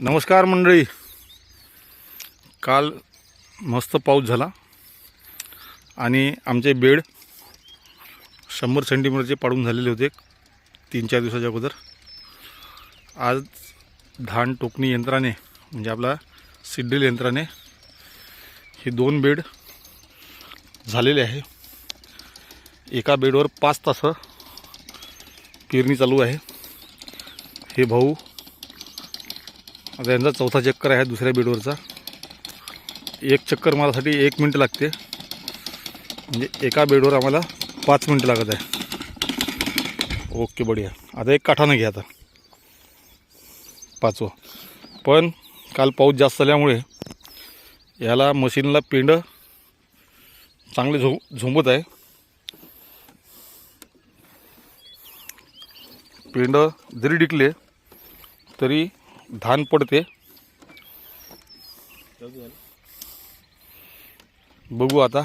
नमस्कार मंडळी. काल मस्त पाऊस झाला. आणि आमचे बेड शंभर सेंटीमीटरचे पाडून झालेले होते तीन चार दिवसाच्या अगोदर. आज धान टोकणी यंत्राने म्हणजे आपला सिड्रिल यंत्राने हे दोन बेड झालेले आहे. एका बेडवर पाच तास पेरणी चालू आहे. हे भाऊ आता यांचा चौथा चक्कर आहे दुसऱ्या बेडवरचा. एक चक्कर मारासाठी एक मिनटं लागते. म्हणजे एका बेडवर आम्हाला पाच मिनटं लागत आहे. ओके बढिया. आता एक काठानं घ्या आता. पाचवा. पण काल पाऊस जास्त झाल्यामुळे याला मशीनला पेंड चांगले झो झोंबत आहे. पेंड जरी डिकले तरी धान पडते. बघू आता.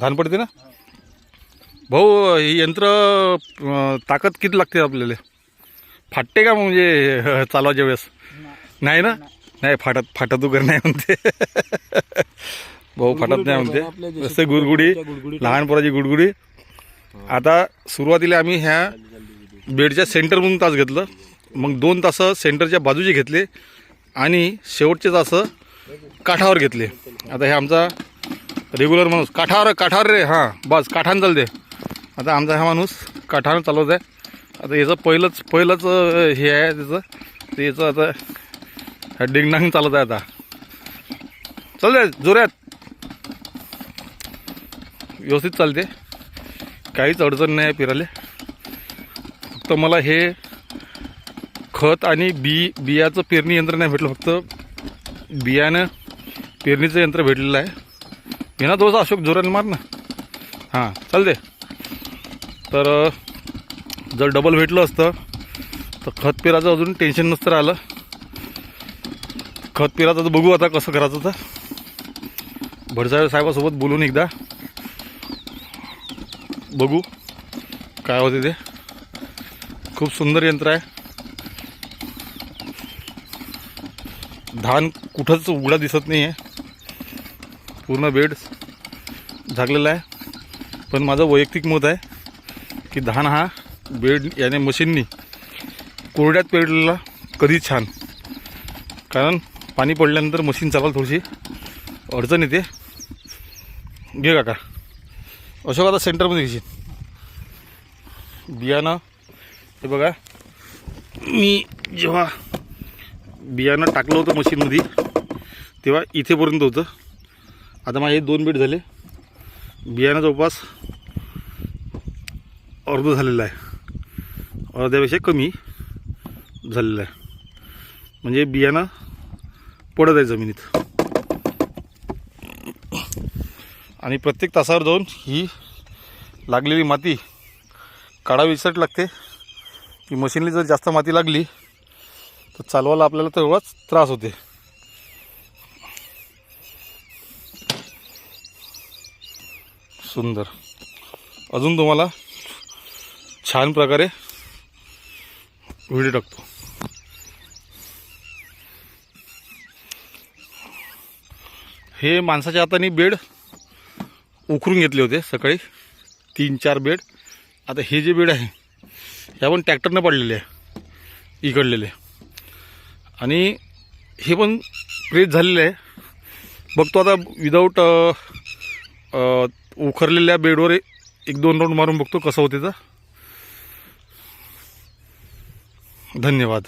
धान पडते ना? भाऊ हे यंत्र ताकद किती लागते आपल्याला? फाटते का म्हणजे चालवायच्या वेळेस? नाही ना? नाही फाटत फाटत वगैरे नाही म्हणते. भाऊ फाटत नाही म्हणते. जसे गुडगुडी लहान पोराची गुडगुडी. आता सुरुवातीला आम्ही ह्या बेडच्या सेंटरमधून तास घेतलं. मग दोन तास सेंटरच्या बाजूचे घेतले आणि शेवटचे तास काठावर घेतले. आता हे आमचा रेग्युलर माणूस. काठावर काठावर रे. हां बस काठानं चालते आता आमचा हा माणूस काठानं चालवत आहे. आता याचं पहिलंच पहिलंच हे आहे त्याचं. ते याचं आता ह्या डिंगडांग चालत आहे आता. चालते जोऱ्यात व्यवस्थित चालते. काहीच अडचण नाही आहे फक्त मला हे खत आणि बी बियाचं पेरणी यंत्र नाही भेटलं फक्त बियाणं पेरणीचं यंत्र भेटलेलं आहे. हे ना अशोक जोराने मार ना. हां चालते तर जर डबल भेटलं असतं तर खत पेराचं अजून टेन्शन नसतं राहिलं. खत पेराचं तर बघू आता कसं करायचं तर. भडसाहेब साहेबासोबत बोलून एकदा बघू काय होते ते. खूप सुंदर यंत्र आहे. धान कुठंच उघडा दिसत नाही आहे पूर्ण बेड झाकलेला आहे. पण माझं वैयक्तिक मत आहे की धान हा बेड याने मशीननी कोरड्यात पेरलेला कधी छान. कारण पाणी पडल्यानंतर मशीन चालायला थोडीशी अडचण येते. घे काका. अशोक आता सेंटरमध्ये घेशील बियाणं हे बघा. मी जेव्हा बियाणं टाकलं होतं मशीनमध्ये तेव्हा इथेपर्यंत होतं. आता माझे दोन बीट झाले. बियाणं जवळपास अर्ध झालेलं आहे. अर्ध्यापेक्षा कमी झालेलं आहे. म्हणजे बियाणं पडत आहे जमिनीत. आणि प्रत्येक तासावर जाऊन ही लागलेली माती काढावी विसरट लागते. की मशीनली जर जास्त माती लागली तर चालवायला आपल्याला तेवढाच त्रास होते. सुंदर. अजून तुम्हाला छान प्रकारे व्हिडिओ टाकतो. हे माणसाच्या हाताने बेड उखरून घेतले होते सकाळी. तीन चार बेड. आता हे जे बेड आहे ह्या पण ट्रॅक्टरनं पडलेले आहे. इकडलेले. आणि हे पण प्रेस झालेले आहे. बघतो आता विदाऊट उखरलेल्या बेडवर एक दोन राऊंड मारून बघतो कसं होते तर. धन्यवाद.